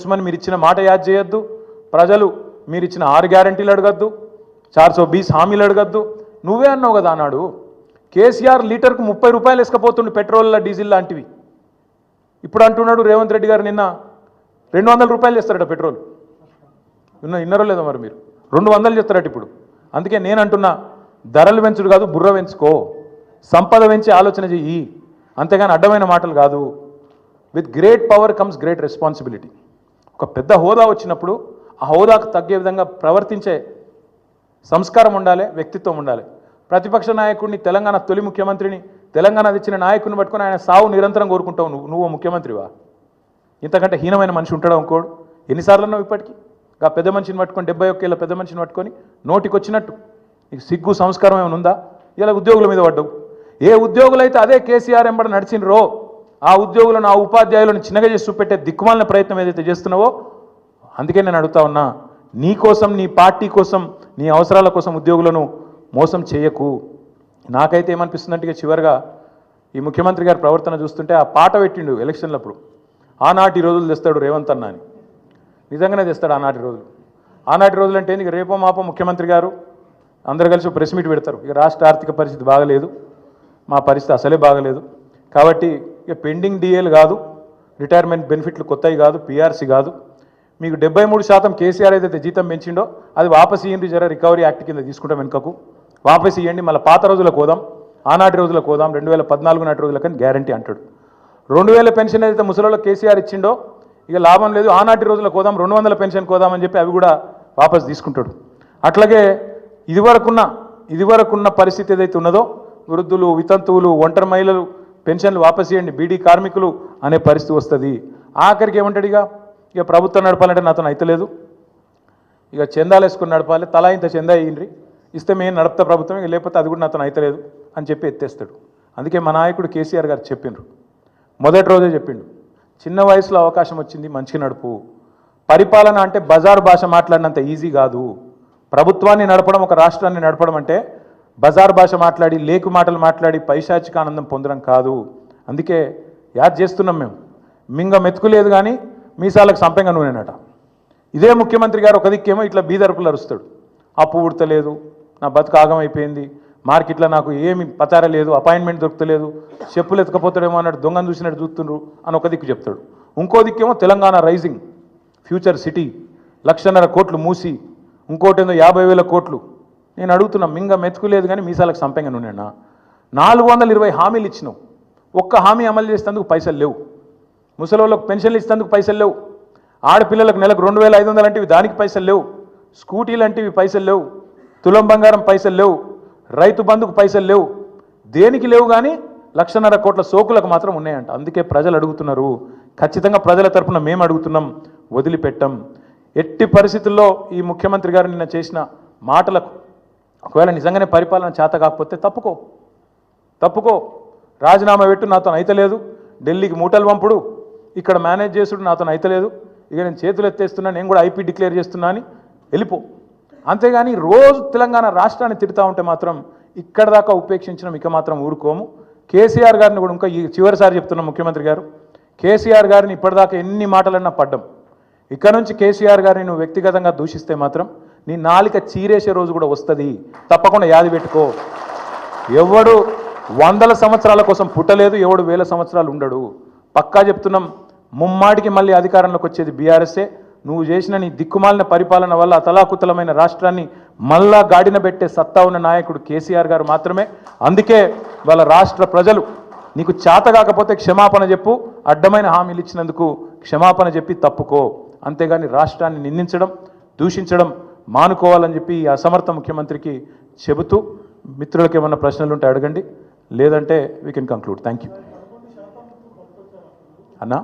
పెంచమని మీరు ఇచ్చిన మాట యాద్ చేయొద్దు. ప్రజలు మీరు ఇచ్చిన ఆరు గ్యారంటీలు అడగద్దు. చార్ సో బీస్ హామీలు అడగద్దు. నువ్వే అన్నావు కదా అన్నాడు. కేసీఆర్ లీటర్కు ముప్పై రూపాయలు ఇసుకపోతుండు పెట్రోల్ డీజిల్ లాంటివి. ఇప్పుడు అంటున్నాడు రేవంత్ రెడ్డి గారు నిన్న రెండు వందల రూపాయలు చేస్తారట పెట్రోల్. విన్న ఇన్నరో లేదో మరి మీరు? రెండు వందలు చేస్తారట ఇప్పుడు. అందుకే నేను అంటున్నా ధరలు పెంచుడు కాదు బుర్ర పెంచుకో. సంపద పెంచి ఆలోచన చెయ్యి. అంతేగాని అడ్డమైన మాటలు కాదు. With great power comes great responsibility. ఒక పెద్ద హోదా వచ్చినప్పుడు ఆ హోదాకు తగ్గే విధంగా ప్రవర్తించే సంస్కారం ఉండాలి వ్యక్తిత్వం ఉండాలి. ప్రతిపక్ష నాయకుడిని తెలంగాణ తొలి ముఖ్యమంత్రిని తెలంగాణ తెచ్చిన నాయకుడిని పట్టుకొని ఆయన సావు నిరంతరం కోరుకుంటావు నువ్వు. నువ్వు ముఖ్యమంత్రివా? ఇంతకంటే హీనమైన మనిషి ఉంటాడు అనుకోడు ఎన్నిసార్లు అన్నావు ఇప్పటికీ? ఆ పెద్ద మనిషిని పట్టుకొని డెబ్బై ఒక్కేళ్ళ పెద్ద మనిషిని పట్టుకొని నోటికి వచ్చినట్టు నీకు సిగ్గు సంస్కారం ఏమైనా ఉందా? ఇలా ఉద్యోగుల మీద పడ్డావు. ఏ ఉద్యోగులైతే అదే కేసీఆర్ ఎంబడ నడిచినరో ఆ ఉద్యోగులను ఆ ఉపాధ్యాయులను చిన్నగా చేసి చూపెట్టే దిక్కుమాలిన ప్రయత్నం ఏదైతే చేస్తున్నావో అందుకే నేను అడుగుతా ఉన్నా నీ కోసం నీ పార్టీ కోసం నీ అవసరాల కోసం ఉద్యోగులను మోసం చేయకు. నాకైతే ఏమనిపిస్తుందంటే చివరిగా ఈ ముఖ్యమంత్రి గారి ప్రవర్తన చూస్తుంటే ఆ పాట పెట్టిండు ఎలక్షన్లప్పుడు. ఆనాటి రోజులు తెస్తాడు రేవంత్ అన్న అని. నిజంగానే తెస్తాడు ఆనాటి రోజులు. ఆనాటి రోజులు అంటే ఇక రేపో మాపో ముఖ్యమంత్రి గారు అందరు కలిసి ప్రెస్ మీట్ పెడతారు. ఇక రాష్ట్ర ఆర్థిక పరిస్థితి బాగలేదు. మా పరిస్థితి అసలే బాగలేదు. కాబట్టి ఇక పెండింగ్ డిఏలు కాదు రిటైర్మెంట్ బెనిఫిట్లు కొత్తవి కాదు పిఆర్సీ కాదు. మీకు డెబ్బై మూడు శాతం కేసీఆర్ ఏదైతే జీతం పెంచిండో అది వాపస్ ఇయ్యండి జర రికవరీ యాక్ట్ కింద తీసుకుంటాం వెనుకకు. వాపస్ ఇవ్వండి మళ్ళీ పాత రోజులకు పోదాం ఆనాటి రోజులకు పోదాం రెండు వేల పద్నాలుగు నాటి రోజులకని గ్యారంటీ అంటాడు. రెండు వేల పెన్షన్ ఏదైతే ముసలిలో కేసీఆర్ ఇచ్చిండో ఇక లాభం లేదు ఆనాటి రోజులకు పోదాం రెండు వందల పెన్షన్ కోదామని చెప్పి అవి కూడా వాపస్ తీసుకుంటాడు. అట్లాగే ఇదివరకున్న ఇదివరకున్న పరిస్థితి ఏదైతే ఉన్నదో వృద్ధులు వితంతువులు ఒంటరి మహిళలు పెన్షన్లు వాపస్ చేయండి బీడీ కార్మికులు అనే పరిస్థితి వస్తుంది. ఆఖరికి ఏమంటాడు ఇక? ఇక ప్రభుత్వం నడపాలంటే నాతో అయితలేదు. ఇక చందాలు వేసుకుని నడపాలి తలా ఇంత చందా అయ్యిండ్రి ఇస్తే మేము నడపతా ప్రభుత్వం ఇక లేకపోతే అది కూడా నాతో అయితలేదు అని చెప్పి ఎత్తేస్తాడు. అందుకే మా నాయకుడు కేసీఆర్ గారు చెప్పిండ్రు. మొదటి రోజే చెప్పిండు. చిన్న వయసులో అవకాశం వచ్చింది మంచిగా నడుపు. పరిపాలన అంటే బజారు భాష మాట్లాడినంత ఈజీ కాదు. ప్రభుత్వాన్ని నడపడం ఒక రాష్ట్రాన్ని నడపడం అంటే బజార్ భాష మాట్లాడి లేకు మాటలు మాట్లాడి పైశాచిక ఆనందం పొందడం కాదు. అందుకే యాద్ చేస్తున్నాం మేము. మింగ మెతుకులేదు కానీ మీసాలకు సంపెంగ నూనెనట. ఇదే ముఖ్యమంత్రి గారు ఒక దిక్కేమో ఇట్లా బీదరపులు అరుస్తాడు. అప్పు ఉడతలేదు నా బతుకు ఆగమైపోయింది మార్కెట్లో నాకు ఏమి పచార లేదు అపాయింట్మెంట్ దొరుకుతలేదు చెప్పులు ఎత్తుకపోతాడేమో అన్నట్టు దొంగను చూసినట్టు చూస్తుండ్రు అని ఒక దిక్కు చెప్తాడు. ఇంకో దిక్కేమో తెలంగాణ రైజింగ్ ఫ్యూచర్ సిటీ లక్షన్నర కోట్లు మూసి ఇంకోటేందో యాభై వేల కోట్లు నేను అడుగుతున్నా మింగ మెతుకులేదు కానీ మీసాలకు సంపెంగ నూనెనా నాలుగు వందల ఇరవై హామీలు ఇచ్చినావు. ఒక్క హామీ అమలు చేసేందుకు పైసలు లేవు. ముసలోళ్ళకు పెన్షన్లు ఇస్తేందుకు పైసలు లేవు. ఆడపిల్లలకు నెలకు రెండు వేల ఐదు వందలు దానికి పైసలు లేవు. స్కూటీలు అంటే పైసలు లేవు. తులం బంగారం పైసలు లేవు. రైతు బంధుకు పైసలు లేవు. దేనికి లేవు కానీ లక్షన్నర కోట్ల సోకులకు మాత్రం ఉన్నాయంట. అందుకే ప్రజలు అడుగుతున్నారు. ఖచ్చితంగా ప్రజల తరపున మేము అడుగుతున్నాం. వదిలిపెట్టం. ఎట్టి పరిస్థితుల్లో ఈ ముఖ్యమంత్రి గారు నిన్న చేసిన మాటలకు ఒకవేళ నిజంగానే పరిపాలన చేత కాకపోతే తప్పుకో. తప్పుకో. రాజీనామా పెట్టు నాతో అయితలేదు ఢిల్లీకి మూటలు పంపుడు. ఇక్కడ మేనేజ్ చేసుడు నాతో అయితలేదు ఇక నేను చేతులు ఎత్తేస్తున్నా నేను కూడా ఐపీ డిక్లేర్ చేస్తున్నా అని వెళ్ళిపో. అంతేగాని రోజు తెలంగాణ రాష్ట్రాన్ని తిడతా ఉంటే మాత్రం ఇక్కడ దాకా ఉపేక్షించడం ఇక మాత్రం ఊరుకోము. కేసీఆర్ గారిని కూడా ఇంకా ఈ చివరిసారి చెప్తున్న ముఖ్యమంత్రి గారు కేసీఆర్ గారిని ఇప్పటిదాకా ఎన్ని మాటలన్నా పడ్డం. ఇక్కడ నుంచి కేసీఆర్ గారిని నువ్వు వ్యక్తిగతంగా దూషిస్తే మాత్రం నీ నాలిక చీరేసే రోజు కూడా వస్తుంది. తప్పకుండా యాది పెట్టుకో. ఎవడు వందల సంవత్సరాల కోసం పుట్టలేదు ఎవడు వేల సంవత్సరాలు ఉండడు. పక్కా చెప్తున్నాం ముమ్మాటికి మళ్ళీ అధికారంలోకి వచ్చేది బీఆర్ఎస్ఏ. నువ్వు చేసిన నీ దిక్కుమాలిన పరిపాలన వల్ల అతలాకుతలమైన రాష్ట్రాన్ని మళ్ళా గాడిన పెట్టే సత్తా ఉన్న నాయకుడు కేసీఆర్ గారు మాత్రమే. అందుకే వాళ్ళ రాష్ట్ర ప్రజలు నీకు చేత కాకపోతే క్షమాపణ చెప్పు అడ్డమైన హామీలు ఇచ్చినందుకు క్షమాపణ చెప్పి తప్పుకో. అంతేగాని రాష్ట్రాన్ని నిందించడం దూషించడం మానుకోవాలని చెప్పి ఈ అసమర్థ ముఖ్యమంత్రికి చెబుతూ మిత్రులకు ఏమన్నా ప్రశ్నలు ఉంటే అడగండి. లేదంటే we can conclude thank you అన్నా?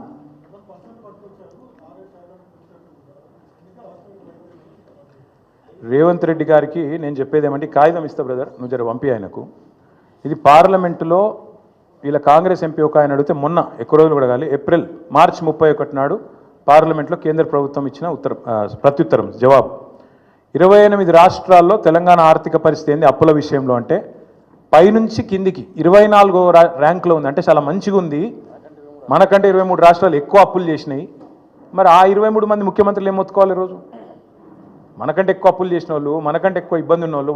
రేవంత్ రెడ్డి గారికి నేను చెప్పేది ఏమంటే కాగితం ఇస్తా బ్రదర్. నువ్వు జర పంపి ఆయనకు. ఇది పార్లమెంటులో ఇలా కాంగ్రెస్ ఎంపీ ఒక ఆయన అడిగితే మొన్న ఎక్కువ రోజులు కూడా కాలి ఏప్రిల్ మార్చి ముప్పై ఒకటి నాడు పార్లమెంట్లో కేంద్ర ప్రభుత్వం ఇచ్చిన ఉత్తరం ప్రత్యుత్తరం జవాబు. ఇరవై ఎనిమిది రాష్ట్రాల్లో తెలంగాణ ఆర్థిక పరిస్థితి ఏంది? అప్పుల విషయంలో అంటే పైనుంచి కిందికి ఇరవై నాలుగో ర్యాంక్లో ఉంది. అంటే చాలా మంచిగా ఉంది. మనకంటే ఇరవై మూడు రాష్ట్రాలు ఎక్కువ అప్పులు చేసినాయి. మరి ఆ ఇరవై మూడు మంది ముఖ్యమంత్రులు ఏం మొత్తుకోవాలి ఈరోజు? మనకంటే ఎక్కువ అప్పులు చేసిన వాళ్ళు మనకంటే ఎక్కువ ఇబ్బంది ఉన్న వాళ్ళు